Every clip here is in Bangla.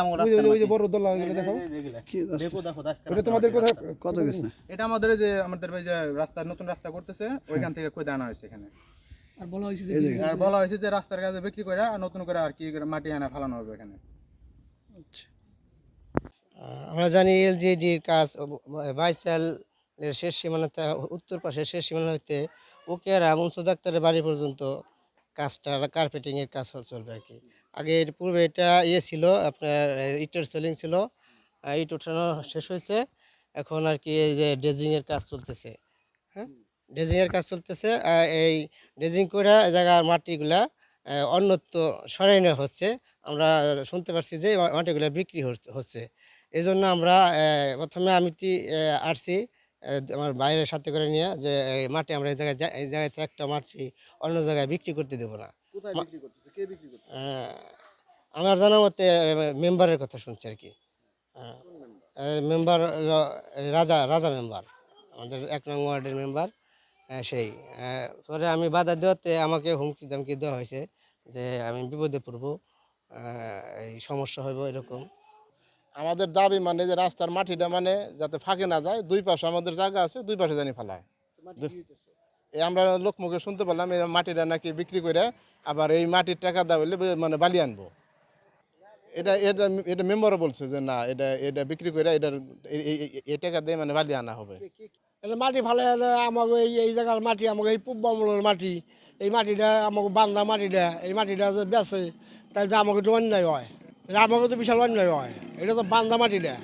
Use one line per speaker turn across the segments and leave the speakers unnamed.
এগুলো আমার
ওই যে- ওই যে বড় দোলা ওইগুলো
দেখো দেখো রাস্তা
তোমাদের কোথায়
কত গেছে?
এটা আমাদের যে আমাদের ওই যে রাস্তা নতুন রাস্তা করতেছে ওইখান থেকে কই আনা হয়েছে এখানে।
আর বলা হয়েছে যে
এই
বিক্রি
জায়গায়।
আর বলা হয়েছে যে রাস্তার কাছে বিক্রি করে আর নতুন করে আর কি মাটি আনা ফালানো হবে এখানে।
আমরা জানি এলজিডির কাজ বাইসালের শেষ সীমানাতে উত্তর পাশে শেষ সীমানা হইতে উকিয়ারা মুন্সু ডাক্তারের বাড়ি পর্যন্ত কাজটা কার্পেটিংয়ের কাজ চলবে আর কি। আগে এর পূর্বে এটা ইয়ে ছিল আপনার ইটের সেলিং ছিল ইট উঠানো শেষ হয়েছে। এখন আর কি এই যে ড্রেজিংয়ের কাজ চলতেছে। হ্যাঁ? ড্রেজিংয়ের কাজ চলতেছে এই ড্রেজিং করে এই জায়গার মাটিগুলা অন্যত্র সরাই নেওয়া হচ্ছে। আমরা শুনতে পারছি যে মাটিগুলা বিক্রি হচ্ছে- হচ্ছে। এই জন্য আমরা প্রথমে আমি আসছি আমার বাইরের সাথে করে নিয়ে যে এই মাটি আমরা এই জায়গায় এই জায়গায় একটা মাটি অন্য জায়গায় বিক্রি করতে দেবো না। আমার জানা মতে মেম্বারের কথা শুনছি আর কি। মেম্বার রাজা রাজা মেম্বার। আমাদের এক নং ওয়ার্ডের মেম্বার সেই। পরে আমি বাধা দেওয়াতে আমাকে হুমকি দামকি দেওয়া হয়েছে যে আমি বিপদে পড়ব এই সমস্যা হইব এরকম।
আমাদের দাবি মানে যে রাস্তার মাটিটা মানে যাতে ফাঁকে না যায় দুই পাশে আমাদের জায়গা আছে দুই পাশে জানি ফেলায়। এই আমরা লোকমুখে শুনতে পারলাম এই মাটিটা নাকি বিক্রি করে আবার এই মাটির টাকা দেওয়া হলে মানে বালি আনব। এটা এটা এটা মেম্বারও বলছে যে না এটা এটা বিক্রি করে এটার এই- টাকা দিয়ে মানে বালি আনা হবে।
এটা মাটি ফালে আমাকে এই এই জায়গার মাটি আমাকে এই পূর্ব আমলের মাটি এই মাটিটা আমাকে বান্ধা মাটিটা এই মাটিটা যে বেছে তাহলে তো আমাকে তো অন্যায় হয়। এটা আমাকে তো বিশাল অন্যায় হয়। এটা তো বান্ধা মাটিটা।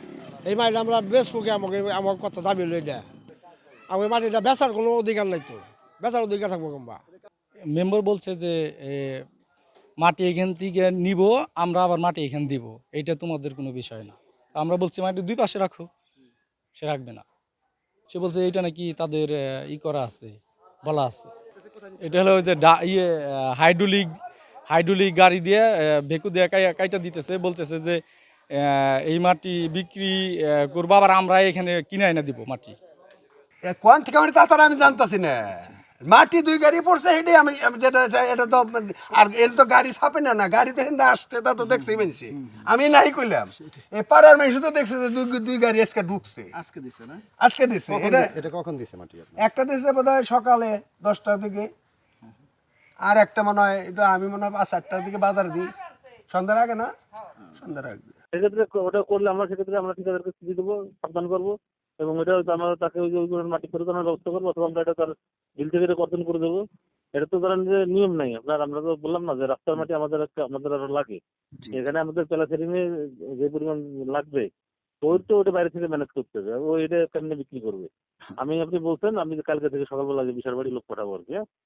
এই মাটিটা আমরা বেচবো কি আমাকে আমার কত দাবি হলো এটা? আমাকে মাটিটা বেচার কোনো অধিকার নাই তো। বেচার অধিকার থাকব কিংবা
মেম্বার বলছে যে এ, মাটি এখান থেকে নিব, আমরা আবার মাটি এখানে দিব। এইটা তোমাদের কোনো বিষয় না। আমরা বলছি, মাটি দুই পাশে রাখো। সে রাখবে না। সে বলছে, এইটা নাকি তাদের ই করা আছে, বলা আছে। এটা হলো যে ডা- ইয়ে হাইড্রোলিক হাইড্রোলিক গাড়ি দিয়ে ভেকু দিয়ে কাই- কাইটা দিতেছে। বলতেছে যে এই মাটি বিক্রি করব, আবার আমরা এখানে কিনে এনে দিব মাটি।
কোন থেকে মানে তাছাড়া আমি জানতাছি না। মাটি দুই গাড়ি পড়ছে হেঁটে আমি যেটা এটা- এটা তো আর এর তো গাড়ি ছাপে না না গাড়ি তো হিন্দা আসছে তা তো দেখছি মানুষে আমি নাই কইলাম। এ পাড়ার মানুষ তো দেখছে যে দুই দুই গাড়ি আজকে ঢুকছে।
আজকে দিছে না?
আজকে দিছে এটা
এটা কখন দিছে মাটি
একটা দিছে বোধহয় সকালে দশটা থেকে। আর একটা মনে হয় এটা আমি মনে হয় পাঁচ আটটার দিকে বাজার দিই। সন্ধ্যার আগে না? সন্ধ্যার আগে।
সেক্ষেত্রে ওটা করলে আমরা সেক্ষেত্রে আমরা ঠিকাদারকে চিঠি দেবো সাবধান করব। এবং হয়তো আমরা তাকে ওই ওই মাটি পরিচালনার ব্যবস্থা করব অথবা আমরা এটা তার বিল থেকে এটা কর্তন করে দেবো। এটা তো ধরেন যে নিয়ম নাই। আপনার আমরা তো বললাম না যে রাস্তার মাটি আমাদের আমাদের আরও লাগে। এখানে আমাদের প্যালাসেরিংয়ে যে পরিমাণ লাগবে ওর তো ওটা বাইরে থেকে ম্যানেজ করতে হবে। ও এটা কেমনি বিক্রি করবে? আমি আপনি বলছেন আমি কালকে থেকে সকালবেলা যে বিশাল বাড়ি লোক পাঠাবো আর কি হ্যাঁ?